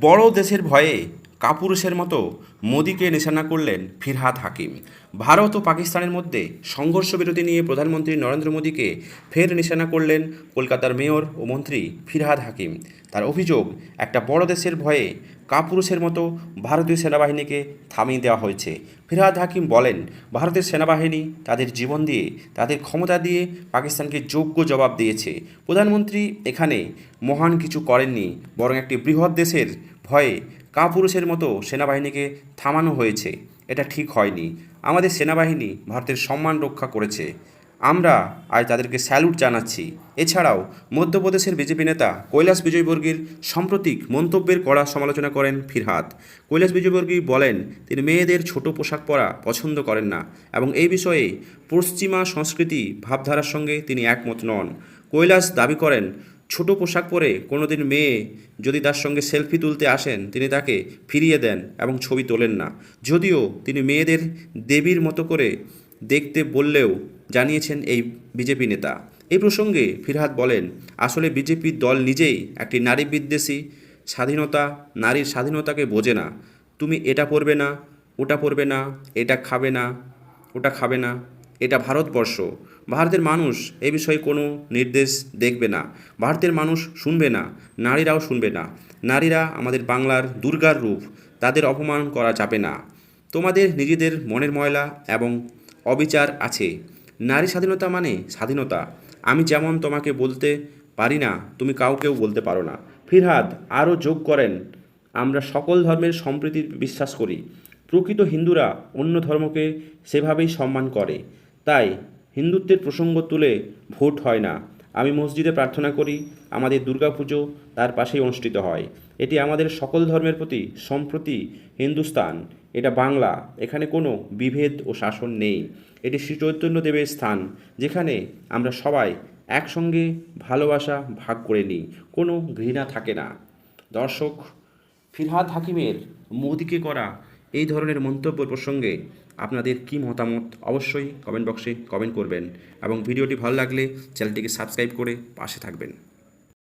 বড় দেশের ভয়ে কাপুরুষের মতো মোদিকে নিশানা করলেন ফিরহাদ হাকিম। ভারত ও পাকিস্তানের মধ্যে সংঘর্ষ বিরতি নিয়ে প্রধানমন্ত্রী নরেন্দ্র মোদীকে ফের নিশানা করলেন কলকাতার মেয়র ও মন্ত্রী ফিরহাদ হাকিম। তার অভিযোগ, একটা বড় দেশের ভয়ে কাপুরুষের মতো ভারতীয় সেনাবাহিনীকে থামিয়ে দেওয়া হয়েছে। ফিরহাদ হাকিম বলেন, ভারতের সেনাবাহিনী তাদের জীবন দিয়ে, তাদের ক্ষমতা দিয়ে পাকিস্তানকে যোগ্য জবাব দিয়েছে। প্রধানমন্ত্রী এখানে মহান কিছু করেননি, বরং একটি বৃহৎ দেশের ভয়ে কাপুরুষের মতো সেনাবাহিনীকে থামানো হয়েছে। এটা ঠিক হয়নি। আমাদের সেনাবাহিনী ভারতের সম্মান রক্ষা করেছে। আমরা আজ তাদেরকে স্যালুট জানাচ্ছি। এছাড়াও মধ্যপ্রদেশের বিজেপি নেতা কৈলাস বিজয়বর্গীর সাম্প্রতিক মন্তব্যের কড়া সমালোচনা করেন ফিরহাদ। কৈলাস বিজয়বর্গী বলেন, তিনি মেয়েদের ছোট পোশাক পরা পছন্দ করেন না এবং এই বিষয়ে পশ্চিমা সংস্কৃতি ভাবধারার সঙ্গে তিনি একমত নন। কৈলাস দাবি করেন ছোট পোশাক পরে কোনোদিন মেয়ে যদি তার সঙ্গে সেলফি তুলতে আসেন, তিনি তাকে ফিরিয়ে দেন এবং ছবি তোলেন না। যদিও তিনি মেয়েদের দেবীর মতো করে দেখতে বললেও জানিয়েছেন এই বিজেপি নেতা। এই প্রসঙ্গে ফিরহাদ বলেন, আসলে বিজেপির দল নিজেই একটি নারী বিদ্বেষী, স্বাধীনতা, নারীর স্বাধীনতাকে বোঝে না। তুমি এটা পরবে না, ওটা পরবে না, এটা খাবে না, ওটা খাবে না। এটা ভারতবর্ষ। ভারতের মানুষ এ বিষয়ে কোনো নির্দেশ দেখবে না। ভারতের মানুষ শুনবে না, নারীরাও শুনবে না। নারীরা আমাদের বাংলার দুর্গার রূপ, তাদের অপমান করা যাবে না। তোমাদের নিজেদের মনের ময়লা এবং অবিচার আছে। নারী স্বাধীনতা মানে স্বাধীনতা। আমি যেমন তোমাকে বলতে পারি না, তুমি কাউকেও বলতে পারো না। ফিরহাদ, আরও যোগ করেন, আমরা সকল ধর্মের সম্প্রীতির বিশ্বাস করি। প্রকৃত হিন্দুরা অন্য ধর্মকে সেভাবেই সম্মান করে। তাই হিন্দুত্বের প্রসঙ্গ তুলে ভোট হয় না। আমি মসজিদে প্রার্থনা করি, আমাদের দুর্গাপুজো তার পাশেই অনুষ্ঠিত হয়। এটি আমাদের সকল ধর্মের প্রতি সম্প্রতি হিন্দুস্তান এটা বাংলা, এখানে কোনো বিভেদ ও শাসন নেই। এটি শ্রী চৈতন্যদেবের স্থান, যেখানে আমরা সবাই একসঙ্গে ভালোবাসা ভাগ করে নিই, কোনো ঘৃণা থাকে না। দর্শক, ফিরহাদ হাকিমের মোদিকে করা এই ধরনের মন্তব্য প্রসঙ্গে আপনাদের কি মতামত অবশ্যই কমেন্ট বক্সে কমেন্ট করবেন এবং ভিডিওটি ভালো লাগলে চ্যানেলটিকে সাবস্ক্রাইব করে পাশে থাকবেন।